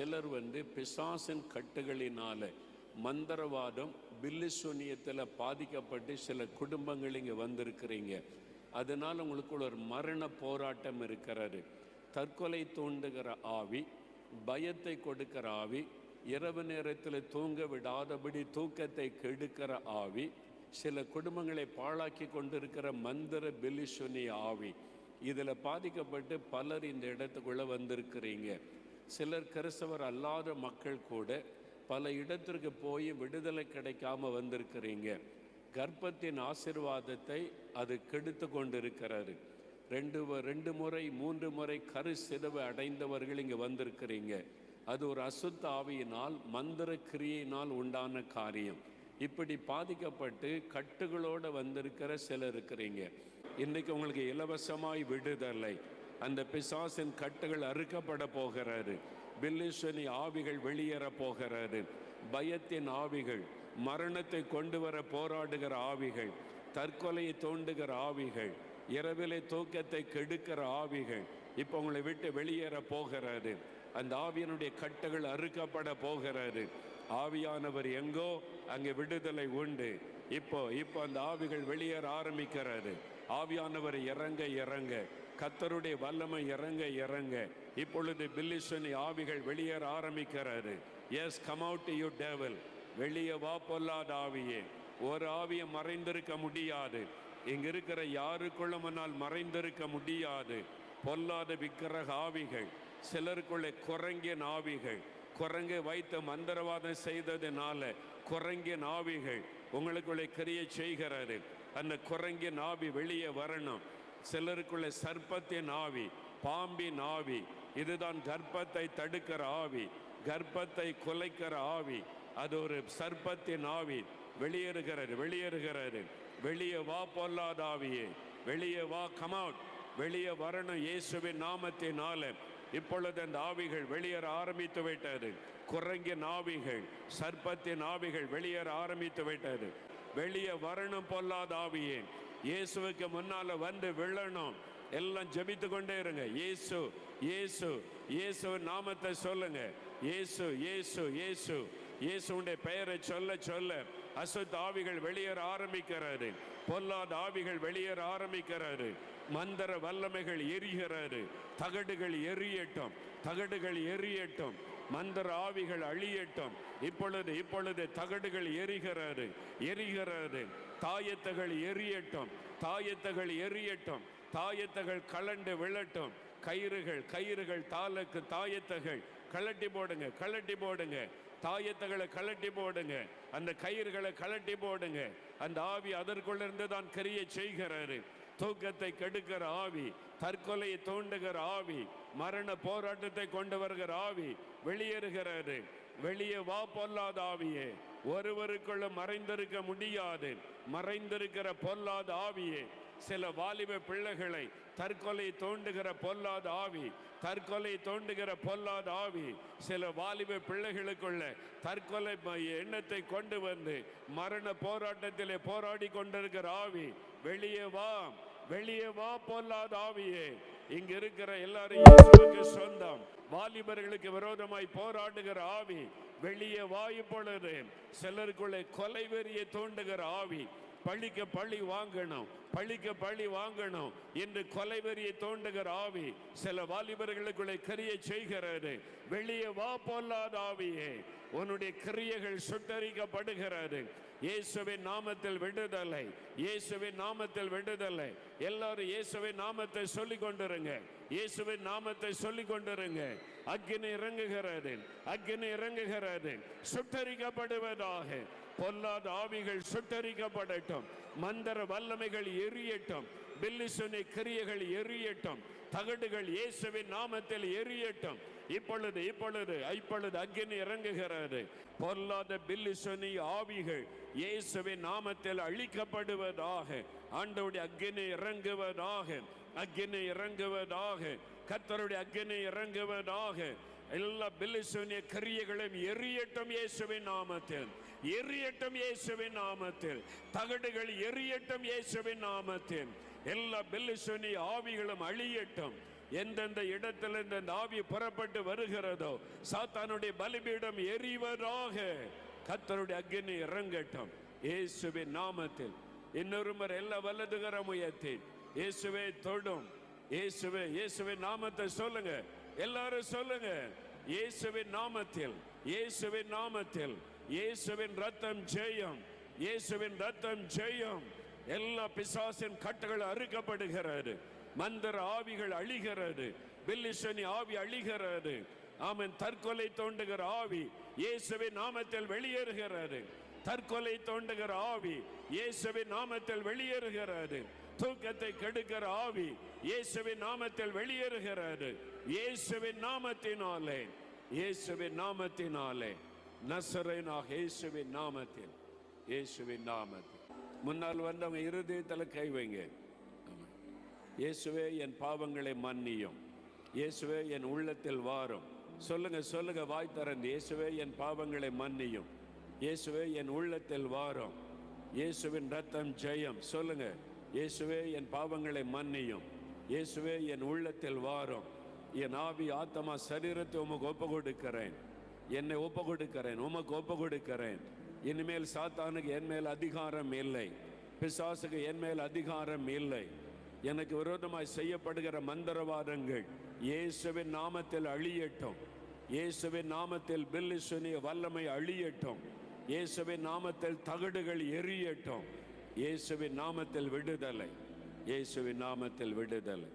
சிலர் வந்து பிசாசின் கட்டுகளினால மந்திரவாதம் பில்லிசூனியத்தில் பாதிக்கப்பட்டு சில குடும்பங்கள் இங்கே வந்திருக்கிறீங்க. அதனால் உங்களுக்குள்ள ஒரு மரண போராட்டம் இருக்கிறாரு தற்கொலை தூண்டுகிற ஆவி பயத்தை கொடுக்கிற ஆவி இரவு நேரத்தில் தூங்க விடாதபடி தூக்கத்தை கெடுக்கிற ஆவி சில குடும்பங்களை பாழாக்கி கொண்டிருக்கிற மந்திர பிலிசுனி ஆவி. இதில் பாதிக்கப்பட்டு பலர் இந்த இடத்துக்குள்ளே வந்திருக்கிறீங்க. சிலர் கிறிஸ்தவர் அல்லாத மக்கள் கூட பல இடத்திற்கு போய் விடுதலை கிடைக்காம வந்திருக்கிறீங்க. கர்ப்பத்தின் ஆசிர்வாதத்தை அது கெடுத்து கொண்டிருக்கிறாரு ரெண்டு வ- ரெண்டு முறை மூன்று முறை கரு சிதவு அடைந்தவர்கள் இங்கே வந்திருக்கிறீங்க. அது ஒரு அசுத்த ஆவியினால் மந்திர கிரியையினால் உண்டான காரியம். இப்படி பாதிக்கப்பட்டு கட்டுகளோடு வந்திருக்கிற சிலர் இருக்கிறீங்க. இன்றைக்கி உங்களுக்கு இலவசமாய் விடுதலை. அந்த பிசாசின் கட்டுகள் அறுக்கப்பட போகிறாரு பில்லிஸ்வனி ஆவிகள் வெளியேற போகிறாரு பயத்தின் ஆவிகள் மரணத்தை கொண்டு வர போராடுகிற ஆவிகள் தற்கொலையை தோண்டுகிற ஆவிகள் இரவிலே தூக்கத்தை கெடுக்கிற ஆவிகள் இப்போ உங்களை விட்டு வெளியேற போகிறாரு அந்த ஆவியனுடைய கட்டுகள் அறுக்கப்பட போகிறாரு ஆவியானவர் எங்கோ அங்கே விடுதலை உண்டு. இப்போ இப்போ அந்த ஆவிகள் வெளியேற ஆரம்பிக்கிறாரு ஆவியானவர் இறங்க இறங்க. கத்தருடைய வல்லமை இறங்க இறங்க. இப்பொழுது பில்லிசனி ஆவிகள் வெளியேற ஆரம்பிக்கிறாரு yes come out you devil வெளியே வா பொல்லாத ஆவியே. ஒரு ஆவியை மறைந்திருக்க முடியாது. இங்க இருக்கிற யாருக்குள்ளமனால் மறைந்திருக்க முடியாது. பொல்லாத விக்கிரக ஆவிகள் சிலருக்குள்ளே குரங்கிய ஆவிகள் குரங்கு வைத்த மந்திரவாதம் செய்ததுனால குரங்கிய ஆவிகள் உங்களுக்குள்ளே கிரியை செய்கிறது. அந்த குரங்கிய ஆவி வெளியே வரணும். சிலருக்குள்ளே சர்ப்பத்தின் ஆவி பாம்பின் ஆவி இதுதான் கர்ப்பத்தை தடுக்கிற ஆவி கர்ப்பத்தை குலைக்கிற ஆவி. அது ஒரு சர்ப்பத்தின் ஆவி. வெளியேறுகிறது வெளியேறுகிறது. வெளியே வா பொல்லாத ஆவியே. வெளியே வா கமவுட் வெளியே வரணும் இயேசுவின் நாமத்தினால. இப்பொழுது அந்த ஆவிகள் வெளியேற ஆரம்பித்து விட்டது. குரங்கின் ஆவிகள் சர்ப்பத்தின் ஆவிகள் வெளியேற ஆரம்பித்து விட்டது. வெளியே வரணும் பொல்லாத ஆவியே. இயேசுவுக்கு முன்னால் வந்து விழணும். எல்லாம் ஜெபித்து கொண்டே இருங்க. இயேசு இயேசு இயேசு நாமத்தை சொல்லுங்க. இயேசு இயேசு இயேசு. இயேசுடைய பெயரை சொல்ல சொல்ல. அசுத்த ஆவிகள் வெளியேற ஆரம்பிக்கிறாரு பொல்லாத ஆவிகள் வெளியேற ஆரம்பிக்கிறாரு மந்திர வல்லமைகள் எரிகிறாரு தகடுகள் எரியட்டும். தகடுகள் எரியட்டும். மந்திர ஆவிகள் அழியட்டும். இப்பொழுது இப்பொழுது தகடுகள் எரிகிறாரு எரிகிறாரு தாயத்தகள் எரியட்டும். தாயத்தகள் எரியட்டும். தாயத்தகள் கலண்டு விழட்டும். கயிறுகள் கயிறுகள் தாலுக்கு தாயத்தகள். கலட்டி போடுங்க கலட்டி போடுங்க. தாயத்தகளை கலட்டி போடுங்க. அந்த கயிறுகளை கலட்டி போடுங்க. அந்த ஆவி அதற்குள்ள இருந்து தான் கரிய செய்கிறாரு தூக்கத்தை கெடுக்கிற ஆவி தற்கொலையை தூண்டுகிற ஆவி மரண போராட்டத்தை கொண்டு வருகிற ஆவி வெளியேறுகிறது. வெளியே வா பொல்லாத ஆவியே ஒருவருக்குள்ள மறைந்திருக்க முடியாது. மறைந்திருக்கிற பொல்லாத ஆவியே சில வாலிப பிள்ளைகளை தற்கொலை தோண்டுகிற பொல்லாத ஆவி தற்கொலை தோண்டுகிற பொல்லாத ஆவி சில வாலிப பிள்ளைகளுக்குள்ள தற்கொலை எண்ணத்தை கொண்டு வந்து மரண போராட்டத்திலே போராடி கொண்டிருக்கிற ஆவி வெளியே வா. வெளியே வா பொல்லாத ஆவியே. இங்க இருக்கிற எல்லாரும் சொந்தம். வாலிபர்களுக்கு விரோதமாய் போராடுகிற ஆவி. வெளியே வாய் பொழுது சிலருக்குள்ளே கொலை வெறியை தோண்டுகிற ஆவி. பள்ளிக்கு பழி வாங்கணும் பழிக்க பழி வாங்கணும். என்று கொலைவெறியை தோண்டுகிற ஆவி சில வாலிபர்களுக்குள்ளே கிரியை செய்கிறது. வெளியே வா பொல்லாத ஆவியே உன்னுடைய கிரியைகள் சுட்டரிக்கப்படுகிறது. இயேசுவின் நாமத்தில் விடுதலை இயேசுவின் நாமத்தில் விடுதலை. எல்லாரும் இயேசுவின் நாமத்தை சொல்லி கொண்டிருங்க. இயேசுவின் நாமத்தை சொல்லி கொண்டிருங்க. அக்னி இறங்குகிறது அக்னி இறங்குகிறது. சுட்டரிக்கப்படுவதாக பொல்லாத ஆவிகள் சுட்டரிக்கப்படட்டும். மந்திர வல்லமைகள் எரியட்டும். பில்லிசுனை கிரியைகள் எரியட்டும். தகடுகள் இயேசுவின் நாமத்தில் எரியட்டும். இப்பொழுது இப்பொழுது இப்பொழுது அக்னி இறங்குகிறது. பொல்லாத பில்லிசுனி ஆவிகள் இயேசுவின் நாமத்தில் அழிக்கப்படுவதாக ஆண்டவுடைய அக்னி இறங்குவதாக அக்னி இறங்குவதாக கத்தருடைய அக்னி இறங்குவதாக எல்லா பில்லிசுனிய கிரியைகளும் எரியட்டும் இயேசுவின் நாமத்தில். எரியட்டும் இயேசுவின் நாமத்தில். தகடுகள் எரியட்டும் இயேசுவின் நாமத்தில். எல்லா பில்லிசுனி ஆவிகளும் அழியட்டும். எந்தெந்த இடத்துல இந்த ஆவி புறப்பட்டு வருகிறதோ சாத்தானுடைய பலிபீடம் எரிவராக கத்தருடைய அக்னி இறங்கட்டும். இயேசுவின் நாமத்தில். இன்னொரு முறை எல்லா வல்லதுகர முயற்சி இயேசுவை தொடும். இயேசுவே இயேசுவின் நாமத்தை சொல்லுங்க. எல்லாரும் சொல்லுங்க. இயேசுவின் நாமத்தில் இயேசுவின் நாமத்தில் இயேசுவின் ரத்தம் ஜெயம் இயேசுவின் ரத்தம் ஜெயம். எல்லா பிசாசின் கட்டுகள் அறுக்கப்படுகிறது. மந்திர ஆவிகள் அழிகிறது. பில்லிசனி ஆவி அழிகிறது. ஆமன். தற்கொலை தோண்டுகிற ஆவி இயேசுவின் நாமத்தில் வெளியேறுகிறது. தற்கொலை தோண்டுகிற ஆவி இயேசுவின் நாமத்தில் வெளியேறுகிறது. தூக்கத்தை கெடுக்கிற ஆவி இயேசுவின் நாமத்தில் வெளியேறுகிறது. இயேசுவின் நாமத்தினாலே இயேசுவின் நாமத்தினாலே. நசரேனாக இயேசுவின் நாமத்தில் இயேசுவின் நாமத்தில். முன்னால் வந்தவங்க இருதயத்தில் கை வைங்க. இயேசுவே என் பாவங்களை மன்னியும். இயேசுவே என் உள்ளத்தில் வாரும். சொல்லுங்க சொல்லுங்க வாய் திறந்து. இயேசுவே என் பாவங்களை மன்னியும். இயேசுவே என் உள்ளத்தில் வாரும். இயேசுவின் ரத்தம் ஜெயம். சொல்லுங்க. இயேசுவே என் பாவங்களை மன்னியும். இயேசுவே என் உள்ளத்தில் வாரும். என் ஆவி ஆத்மா சரீரத்தை உமக்கு ஒப்பு கொடுக்கிறேன் என்னை ஒப்பு கொடுக்கிறேன் உமக்கு ஒப்பு கொடுக்கிறேன் இனிமேல் சாத்தானுக்கு என் மேல் அதிகாரம் இல்லை. பிசாசுக்கு என் மேல் அதிகாரம் இல்லை. எனக்கு விரோதமாய் செய்யப்படுகிற மந்திரவாதங்கள் இயேசுவின் நாமத்தில் அழியட்டும். இயேசுவின் நாமத்தில் பில்லிசுனிய வல்லமை அழியட்டும். இயேசுவின் நாமத்தில் தகடுகள் எரியட்டும். இயேசுவின் நாமத்தில் விடுதலை. இயேசுவின் நாமத்தில் விடுதலை.